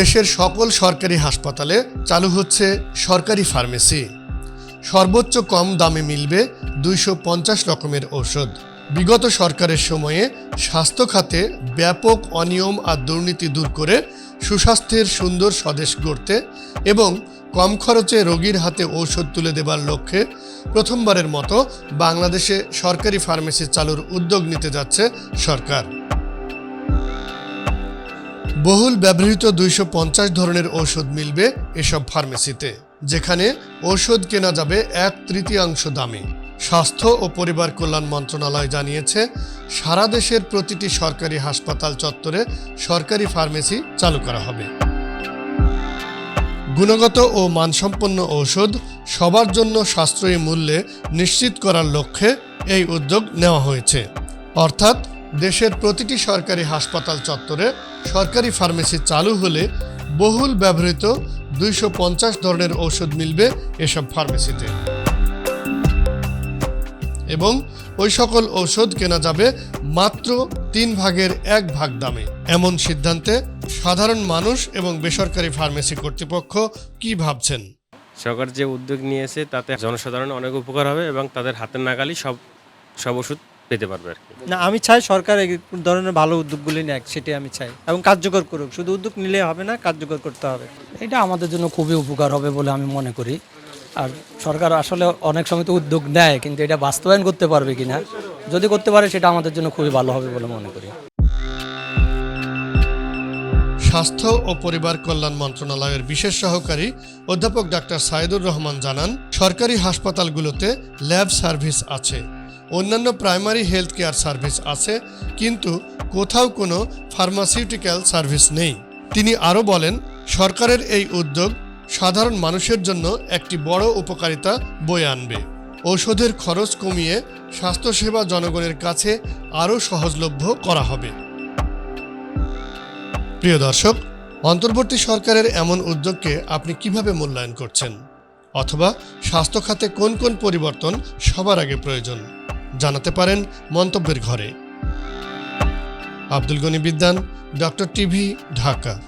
দেশের সকল সরকারি হাসপাতালে চালু হচ্ছে সরকারি ফার্মেসি। সর্বোচ্চ কম দামে মিলবে দুইশো পঞ্চাশ রকমের ঔষধ। বিগত সরকারের সময়ে স্বাস্থ্য খাতে ব্যাপক অনিয়ম আর দুর্নীতি দূর করে সুস্বাস্থ্যের সুন্দর স্বদেশ গড়তে এবং কম খরচে রোগীর হাতে ঔষধ তুলে দেবার লক্ষ্যে প্রথমবারের মতো বাংলাদেশে সরকারি ফার্মেসি চালুর উদ্যোগ নিতে যাচ্ছে সরকার। বহুল ব্যবহৃত দুইশো পঞ্চাশ ধরনের ঔষধ মিলবে এসব ফার্মেসিতে, যেখানে ঔষধ কেনা যাবে এক তৃতীয়াংশ দামে। স্বাস্থ্য ও পরিবার কল্যাণ মন্ত্রণালয় জানিয়েছে, সারা দেশের প্রতিটি সরকারি হাসপাতাল চত্বরে সরকারি ফার্মেসি চালু করা হবে। গুণগত ও মানসম্পন্ন ঔষধ সবার জন্য সাশ্রয়ী মূল্যে নিশ্চিত করার লক্ষ্যে এই উদ্যোগ নেওয়া হয়েছে। অর্থাৎ দেশের প্রতিটি সরকারি হাসপাতাল চত্বরে সরকারি ফার্মেসি চালু হলে বহুল ব্যবহৃত দুইশো পঞ্চাশ ধরনের ঔষধ মিলবে এসব ফার্মেসিতে। এবং ওই সকল ঔষধ কেনা যাবে মাত্র তিন ভাগের এক ভাগ দামে। এমন সিদ্ধান্তে সাধারণ মানুষ এবং বেসরকারি ফার্মেসি কর্তৃপক্ষ কি ভাবছেন? সরকার যে উদ্যোগ নিয়েছে, তাতে জনসাধারণ অনেক উপকার হবে এবং তাদের হাতের নাগালি সব সব ওষুধ পেতে পারবে আর কি। না আমি চাই সরকার এই ধরনের ভালো উদ্যোগগুলি নেয় সেটাই আমি চাই। এবং কার্যকর করুক। শুধু উদ্যোগ নিলে হবে না কার্যকর করতে হবে। এটা আমাদের জন্য খুবই উপকার হবে বলে আমি মনে করি। আর সরকার আসলে অনেক সময় তো উদ্যোগ নেয় কিন্তু এটা বাস্তবায়ন করতে পারবে কিনা যদি করতে পারে সেটা আমাদের জন্য খুবই ভালো হবে বলে মনে করি। স্বাস্থ্য ও পরিবার কল্যাণ মন্ত্রণালয়ের বিশেষ সহকারী অধ্যাপক ডাক্তার সাইদুর রহমান জানান সরকারি হাসপাতালগুলোতে ল্যাব সার্ভিস আছে। অন্যান্য প্রাইমারি হেলথ কেয়ার সার্ভিস আছে, কিন্তু কোথাও কোনো ফার্মাসিউটিক্যাল সার্ভিস নেই। তিনি আরও বলেন, সরকারের এই উদ্যোগ সাধারণ মানুষের জন্য একটি বড় উপকারিতা বয়ে আনবে। ঔষধের খরচ কমিয়ে স্বাস্থ্যসেবা জনগণের কাছে আরও সহজলভ্য করা হবে। প্রিয় দর্শক, অন্তর্বর্তী সরকারের এমন উদ্যোগকে আপনি কীভাবে মূল্যায়ন করছেন? অথবা স্বাস্থ্য খাতে কোন কোন পরিবর্তন সবার আগে প্রয়োজন? জানাতে পারেন মন্তব্যের ঘরে। আব্দুল গনি বিদ্যান ডক্টর টিভি ঢাকা।